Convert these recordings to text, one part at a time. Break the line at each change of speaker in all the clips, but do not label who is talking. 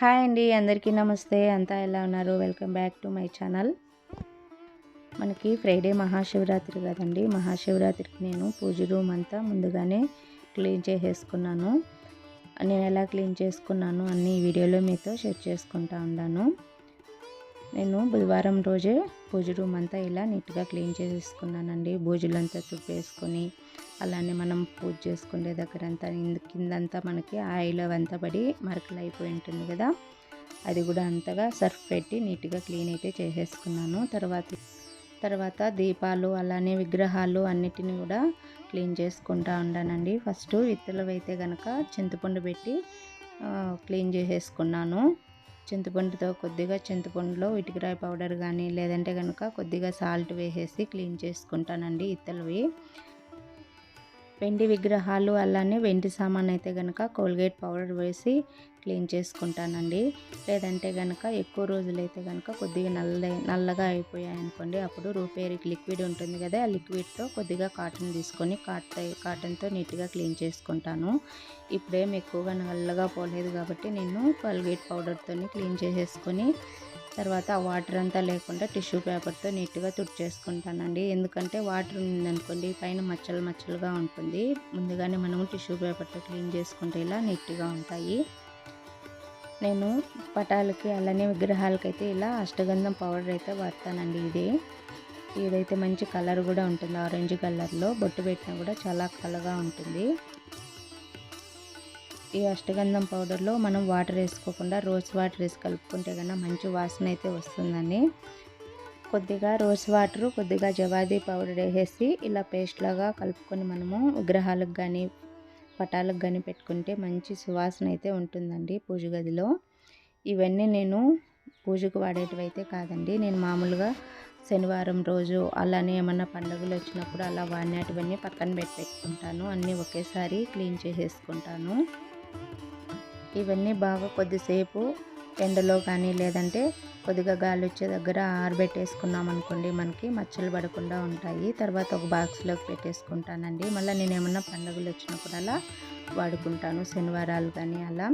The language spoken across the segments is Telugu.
హాయ్ అండి అందరికీ నమస్తే. అంతా ఎలా ఉన్నారు? Welcome back to my channel. మనకి ఫ్రైడే మహాశివరాత్రి కదండి. మహాశివరాత్రికి నేను పూజ రూమ్ అంతా ముందుగానే క్లీన్ చేసేసుకున్నాను. నేను ఎలా క్లీన్ చేసుకున్నాను అన్ని వీడియోలో మీతో షేర్ చేసుకుంటా ఉన్నాను నేను బుధవారం రోజే పూజ రూమ్ అంతా ఇలా నీట్గా క్లీన్ చేసేసుకున్నానండి. బూజులంతా తుప్పేసుకొని అలానే మనం పూజ చేసుకునే దగ్గర అంతా కిందంతా మనకి ఆయిల్ అవంతా పడి మరకలు అయిపోయి ఉంటుంది కదా. అది కూడా అంతగా సర్ఫ్ పెట్టి నీట్గా క్లీన్ అయితే చేసేసుకున్నాను. తర్వాత తర్వాత దీపాలు అలానే విగ్రహాలు అన్నిటిని కూడా క్లీన్ చేసుకుంటా ఉండానండి. ఫస్ట్ ఇత్తలు అయితే కనుక చింతపండు పెట్టి క్లీన్ చేసేసుకున్నాను. చింతపండుతో కొద్దిగా చింతపండులో ఇటుకరాయి పౌడర్ కానీ లేదంటే కనుక కొద్దిగా సాల్ట్ వేసేసి క్లీన్ చేసుకుంటానండి ఇత్తలవి. వెండి విగ్రహాలు అలానే వెండి సామాన్ అయితే కనుక కోల్గేట్ పౌడర్ వేసి క్లీన్ చేసుకుంటానండి. లేదంటే కనుక ఎక్కువ రోజులైతే కనుక కొద్దిగా నల్ల నల్లగా అయిపోయాయి అనుకోండి అప్పుడు రూపేరికి లిక్విడ్ ఉంటుంది కదా ఆ లిక్విడ్తో కొద్దిగా కాటన్ తీసుకొని కాటన్ కాటన్తో నీట్గా క్లీన్ చేసుకుంటాను. ఇప్పుడేం ఎక్కువగా నల్లగా పోలేదు కాబట్టి నేను కోల్గేట్ పౌడర్తో క్లీన్ చేసేసుకొని తర్వాత వాటర్ అంతా లేకుండా టిష్యూ పేపర్తో నీట్గా తుడిచేసుకుంటానండి. ఎందుకంటే వాటర్ ఉందనుకోండి పైన మచ్చలు మచ్చలుగా ఉంటుంది. ముందుగానే మనము టిష్యూ పేపర్తో క్లీన్ చేసుకుంటే ఇలా నీట్గా ఉంటాయి. నేను పటాలకి అలానే విగ్రహాలకైతే ఇలా అష్టగంధం పౌడర్ అయితే వాడతానండి ఇది. ఇదైతే మంచి కలర్ కూడా ఉంటుంది. ఆరెంజ్ కలర్లో బొట్టు పెట్టినా కూడా చాలా కలగా ఉంటుంది. ఈ అష్టగంధం పౌడర్లో మనం వాటర్ వేసుకోకుండా రోజ్ వాటర్ వేసి కలుపుకుంటే కన్నా మంచి వాసన అయితే వస్తుందని కొద్దిగా రోజ్ వాటర్ కొద్దిగా జవాది పౌడర్ వేసేసి ఇలా పేస్ట్ లాగా కలుపుకొని మనము విగ్రహాలకు కానీ పటాలకు కానీ పెట్టుకుంటే మంచి సువాసన అయితే ఉంటుందండి పూజ గదిలో. ఇవన్నీ నేను పూజకు వాడేటివైతే కాదండి. నేను మామూలుగా శనివారం రోజు అలానే ఏమన్నా పండుగలు వచ్చినప్పుడు అలా వాడినటువన్నీ పక్కన పెట్టి పెట్టుకుంటాను. అన్నీ ఒకేసారి క్లీన్ చేసేసుకుంటాను. ఇవన్నీ బాగా కొద్దిసేపు ఎండలో కానీ లేదంటే కొద్దిగా గాలి వచ్చే దగ్గర ఆరబెట్టేసుకున్నాం అనుకోండి మనకి మచ్చలు పడకుండా ఉంటాయి. తర్వాత ఒక బాక్స్లోకి పెట్టేసుకుంటానండి. మళ్ళీ నేను ఏమన్నా పండుగలు వచ్చినప్పుడు అలా వాడుకుంటాను. శనివారాలు కానీ అలా.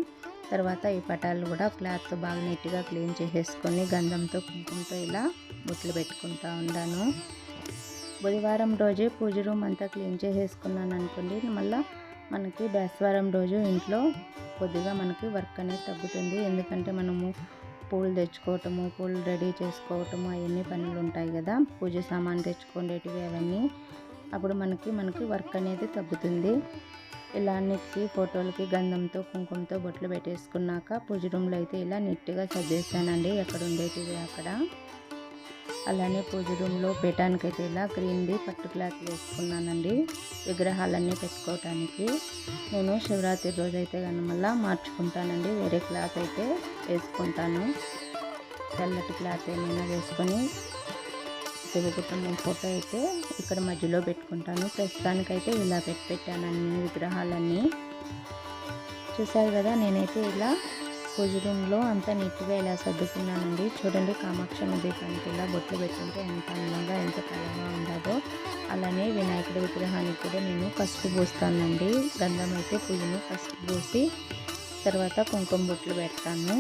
తర్వాత ఈ పటాలు కూడా క్లాత్తో బాగా నీట్గా క్లీన్ చేసేసుకొని గంధంతో కుంకుమతో ఇలా బుట్లు పెట్టుకుంటా ఉన్నాను బుధవారం రోజే పూజ రూమ్ అంతా క్లీన్ చేసేసుకున్నాను అనుకోండి మళ్ళీ మనకి బేస్వారం రోజు ఇంట్లో కొద్దిగా మనకి వర్క్ అనేది తగ్గుతుంది. ఎందుకంటే మనము పూలు తెచ్చుకోవటము పూలు రెడీ చేసుకోవటము అవన్నీ పనులు ఉంటాయి కదా. పూజ సామాన్ తెచ్చుకునేటివి అవన్నీ. అప్పుడు మనకి మనకి వర్క్ అనేది తగ్గుతుంది. ఇలా అన్నిటికి ఫోటోలకి గంధంతో కుంకుమతో బొట్లు పెట్టేసుకున్నాక పూజ రూమ్లో అయితే ఇలా నీట్గా సర్దేశానండి. ఎక్కడ ఉండేటివి అక్కడ. అలానే పూజ రూమ్లో పెట్టడానికైతే ఇలా గ్రీన్ది పట్టు క్లాత్ వేసుకున్నానండి. విగ్రహాలన్నీ పెట్టుకోవటానికి. నేను శివరాత్రి రోజు అయితే కానీ మళ్ళీ మార్చుకుంటానండి. వేరే క్లాత్ అయితే వేసుకుంటాను. తెల్లటి క్లాత్ ఏమైనా వేసుకొని శివకుటుంబం ఫోటో అయితే ఇక్కడ మధ్యలో పెట్టుకుంటాను. ప్రస్తుతానికైతే ఇలా పెట్టి పెట్టాను అన్ని విగ్రహాలన్నీ. చూసారు కదా నేనైతే ఇలా పూజ రూమ్లో అంతా నీట్గా ఇలా సర్దుకున్నానండి. చూడండి కామాక్షమ్మ దీపానికి ఇలా బొట్లు పెట్టుంటే ఎంత అందంగా ఎంత కళగా ఉండదో. అలానే వినాయకుడి విగ్రహానికి కూడా నేను పసుపు పూస్తానండి. గంధం అయితే పూజను పసుపు పూసి తర్వాత కుంకుమ బొట్లు పెడతాను.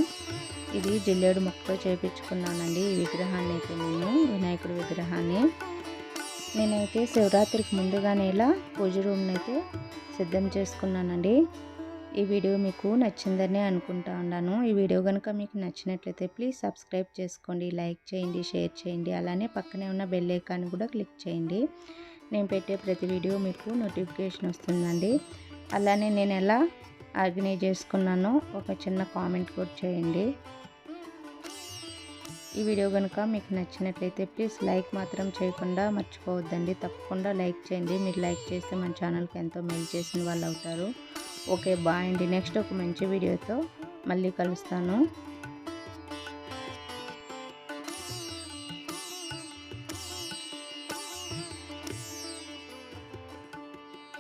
ఇది జిల్లేడు మొక్కతో చేపించుకున్నానండి ఈ విగ్రహాన్ని అయితే నేను వినాయకుడి విగ్రహాన్ని. నేనైతే శివరాత్రికి ముందుగానే ఇలా పూజ రూమ్ని అయితే సిద్ధం చేసుకున్నానండి. ఈ వీడియో మీకు నచ్చిందని అనుకుంటా ఉన్నాను. ఈ వీడియో కనుక మీకు నచ్చినట్లయితే ప్లీజ్ సబ్స్క్రైబ్ చేసుకోండి లైక్ చేయండి షేర్ చేయండి అలానే పక్కనే ఉన్న బెల్ ఐకాన్ కూడా క్లిక్ చేయండి. నేను పెట్టే ప్రతి వీడియో మీకు నోటిఫికేషన్ వస్తుందండి. అలానే నేను ఎలా ఆర్గనైజ్ చేసుకున్నానో ఒక చిన్న కామెంట్ కూడా చేయండి. ఈ వీడియో కనుక మీకు నచ్చినట్లయితే ప్లీజ్ లైక్ మాత్రం చేయకుండా మర్చిపోవద్దండి. తప్పకుండా లైక్ చేయండి. మీరు లైక్ చేస్తే మన ఛానల్కి ఎంతో మెయిల్ చేసిన వాళ్ళు అవుతారు. ఓకే బాయ్ అండి. నెక్స్ట్ ఒక మంచి వీడియోతో మళ్ళీ కలుస్తాను.